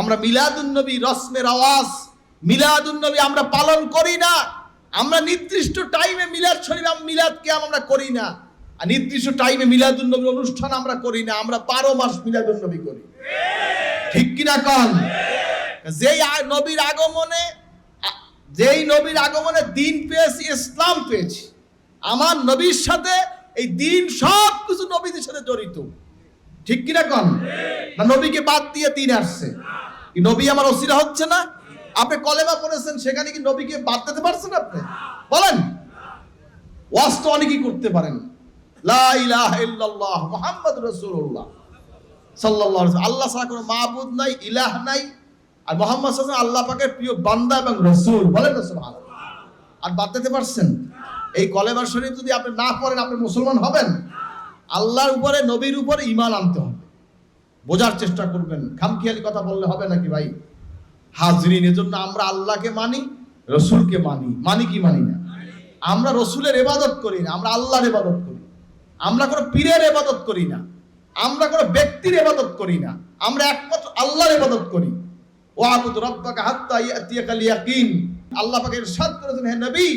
আমরা মিলাদুন্নবী রসমের আওয়াজ, মিলাদুন্নবী আমরা পালন করি না। আমরা নির্দিষ্ট টাইমে মিলাদ শরীফ মিলাদ কে আমরা করি না। আর নির্দিষ্ট টাইমে মিলাদুন্নবীর অনুষ্ঠান আমরা করি না, আমরা বারো মাস মিলাদুন্নবী করি। ঠিক কিনা কন? যেই নবীর আগমনে যেই নবীর আগমনে দিন পেয়েছি, ইসলাম পেয়েছি। আমার নবীর সাথে এই দিন সব কিছু নবীদের সাথে জড়িত। ঠিক কিনা কন? না, নবীকে বাদ দিয়ে দিন আসছে। কি নবী আমার অসিরা হচ্ছে না? আপনি কলেমা পড়েছেন, সেখানে কি নবীকে বাদ দিতে পারছেন আপনি? বলেন। ওয়াজ তো অনেকেই করতে পারেন। লা ইলাহা ইল্লাল্লাহ মুহাম্মদ রাসূলুল্লাহ সাল্লাল্লাহু আল্লাহ ছাড়া কোনো মাবুদ নাই, ইলাহ নাই। আর মোহাম্মদ সাল্লাল্লাহু আল্লাহ পাকের প্রিয় বান্দা এবং রাসূল। বলেন না সুবহানাল্লাহ। আর বাদ দিতে পারছেন? এই কলেমা শরীফ যদি আপনি না পড়েন, আপনি মুসলমান হবেন? আল্লাহর উপরে, নবীর উপরে ঈমান আনতে হবে। বোঝার চেষ্টা করবেন, খামখেয়ালি কথা বললে হবে নাকি ভাই? হাজরিন, এজন্য আমরা আল্লাহকে মানি, রসুলকে মানি। মানি কি মানি না? আমরা রসুলের এবাদত করি না, আমরা আল্লাহর এবাদত করি। আমরা কোনো পীরের এবাদত করি না, আমরা কোনো ব্যক্তির এবাদত করি না, আমরা একমাত্র আল্লাহর এবাদত করি। ও আবুদ রব্বাকা হাত্তা ইয়াতিয়াকাল ইয়াকিন। আল্লাহ পাকে ইরশাদ করেছেন, হে নবী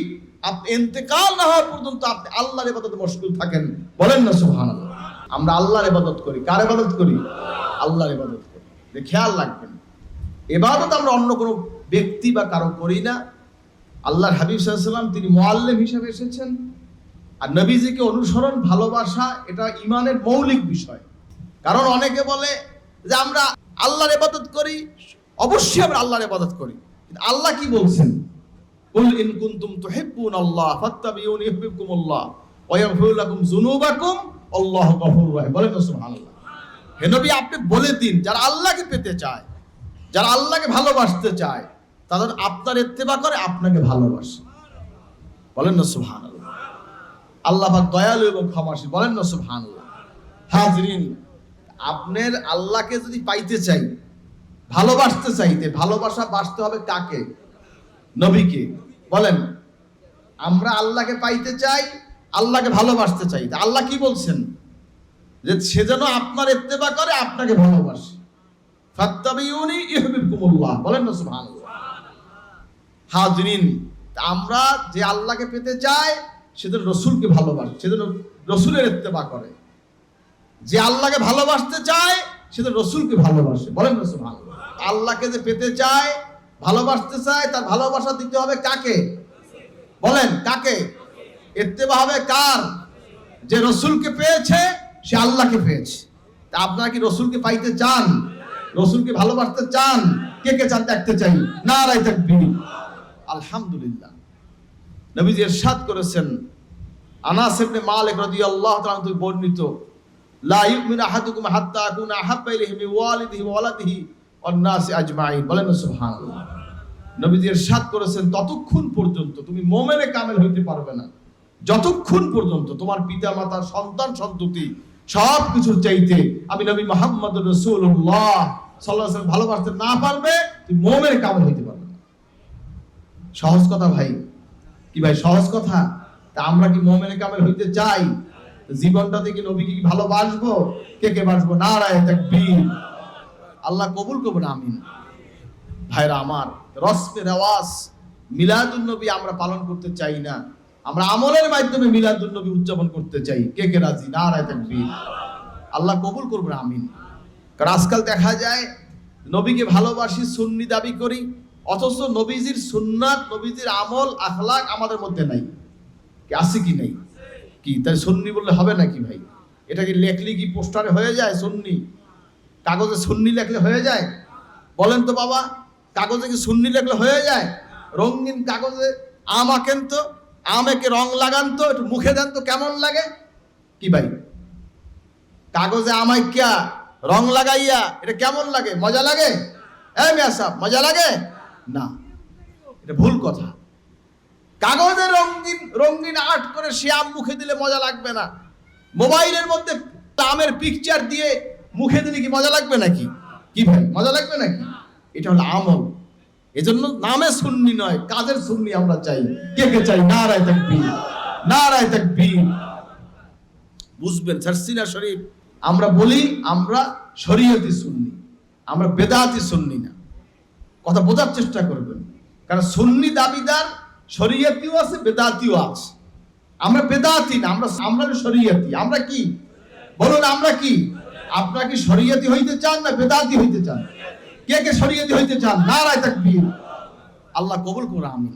আপনি না হওয়া পর্যন্ত আপনি আল্লাহর ইবাদতে মশগুল থাকেন। বলেন না সুবহানাল্লাহ। আমরা আল্লাহর ইবাদত করি। কার ইবাদত করি? আল্লাহর ইবাদত করি। যে খেয়াল রাখবেন। এবাদত আমরা অন্য কোনো ব্যক্তি বা কারও করি না। আল্লাহর হাবিব সাল্লাম তিনি মোয়াল্লেম এসেছেন। আর নবীজিকে অনুসরণ, ভালোবাসা, এটা ইমানের মৌলিক বিষয়। কারণ অনেকে বলে যে আমরা আল্লাহর ইবাদত করি, অবশ্যই আমরা আল্লাহর ইবাদত করি। আল্লাহ কি বলছেন? কুল ইন কুনতুম তুহিব্বুন আল্লাহ ফাত্তাবিউনি ইউহিব্বুকুমুল্লাহ ওয়া ইয়াগফির লাকুম যুনুবাকুম, আল্লাহু গফুরুর রহিম। বলেন সুবহানাল্লাহ। হে নবী, আপনি বলে দিন, যারা আল্লাহকে পেতে চায়, যারা আল্লাহকে ভালোবাসতে চায়, তাদের আপনার ইত্তেবা করে, আপনাকে ভালোবাসে। বলেন না, সুবহানাল্লাহ। আল্লাহ পাক দয়ালু এবং ক্ষমাশীল। বলেন না, সুবহানাল্লাহ। হাজরিন, আপনার আল্লাহকে যদি পাইতে চাই, ভালোবাসতে চাইতে, ভালোবাসা বাসতে হবে কাকে? নবীকে। বলেন, আমরা আল্লাহকে পাইতে চাই, আল্লাহকে ভালোবাসতে চাই। আল্লাহ কি বলছেন? যে সে যেন আপনার ইত্তেবা করে, আপনাকে ভালোবাসে। ফাত্তাবিউনি ইউহিব্বুকুমুল্লাহ। বলেন না আমরা যে আল্লাহকে পেতে চাই সেদিন রসুলকে ভালোবাসে সেদিন রসুলের ইত্তেবা করে। যে আল্লাহকে ভালোবাসতে চায় সেদিন রসুলকে ভালোবাসে। বলেন না আল্লাহকে যে পেতে চায় ভালোবাসতে চায়, তার ভালোবাসা দিতে হবে কাকে? বলেন, কাকে? ইত্তেবা হবে কার? যে রসুলকে পেয়েছে, সে আল্লাহকে পেয়েছে। তা আপনারা কি রসুলকে পাইতে চান? রসুলকে ভালোবাসতে চান? কে কে চান দেখতে চাই? না রাই থাকবি আলহামদুলিল্লাহ। নবীজি ইরশাদ করেছেন। আনাস ইবনে মালিক রাদিয়াল্লাহু তাআলা থেকে বর্ণিত, লা ইউমিনু আহাদুকুম হাত্তা আকুনা আহাব্বা ইলাইহি মিন ওয়ালিদিহি ওয়া ওয়ালাদিহি ওয়ান নাসি আজমাইন। বলেন সুবহানাল্লাহ। নবীজি ইরশাদ করেছেন ততক্ষণ পর্যন্ত তুমি মোমেনে কামেল হইতে পারবে না। যতক্ষণ পর্যন্ত তোমার পিতা, মাতা, সন্তান, সন্ততি সব কিছুর চাইতে আমি নবী মোহাম্মদ রসুল্লাহ সাল্লাহ ভালোবাসতে না পারবে, তুমি মোমেনে কামেল হইতে পারবে সহজ কথা ভাই। কি ভাই, সহজ কথা? তা আমরা কি মোমেনে কামেল হইতে চাই? জীবনটাতে কি নবীকে কি ভালোবাসবো? কে কে বাসবো? না রায় তাকবীর। আল্লাহ কবুল করব না আমিন। ভাইরা আমার, রসমে রেওয়াজ মিলাদুন নবী আমরা পালন করতে চাই না। আমরা আমলের মাধ্যমে মিলাদুন নবী উদযাপন করতে চাই। কে কে রাজি? না রায় তাকবীর। আল্লাহ কবুল করব না আমিন। কারণ আজকাল দেখা যায়, নবীকে ভালোবাসি, সুন্নি দাবি করি, অথচ নবীজির সুন্নাত, নবীজির আমল, আখলাক আমাদের মধ্যে নাই। আছে কি নেই? কি? তাই সুন্নি বললে হবে নাকি ভাই? এটা কি লেখলি কি পোস্টারে হয়ে যায়, সুন্নি? কাগজে সুন্নি লেখলে হয়ে যায়? বলেন তো বাবা। কাগজে কি সুন্নি লেখলে হয়ে যায়? রঙিন কাগজে আম আঁকেন তো আমেকে রং লাগান তো, একটু মুখে দেন তো, কেমন লাগে? কি ভাই? কাগজে আমাইক্যা রং লাগাইয়া, এটা কেমন লাগে? মজা লাগে? হ্যাঁ মিয়া সাহেব, মজা লাগে? না, এটা ভুল কথা। কাগজে রঙিন রঙিন আর্ট করে সে আম মুখে দিলে মজা লাগবে না। মোবাইলের মধ্যে তামের পিকচার দিয়ে মুখে দিলে কি মজা লাগবে নাকি? কি ভাই, মজা লাগবে নাকি? এটা হলো আমল। এজন্য নামে সুন্নি নয়, কাজের সুন্নি আমরা চাই। কে কে চাই? নারায় থাকবি নারায় থাকবি বুঝবেন সারসিনা শরীফ, আমরা বলি আমরা শরীয়তি সুন্নি, আমরা বেদাতি সুন্নি না। কথা বোঝার চেষ্টা করবেন, কারণ সুন্নি দাবিদার শরীয়তিও আছে, বেদাতিও আছে। আমরা বেদাতি না, আমরা আমরা শরীয়তি। আমরা কি? বলুন, আমরা কি? আপনারা কি শরীয়তি হইতে চান না বেদাতি হইতে চান? কে কে শরীয়তি হইতে চান নারায় তাকবীর। আল্লাহ কবুল করে আমিন।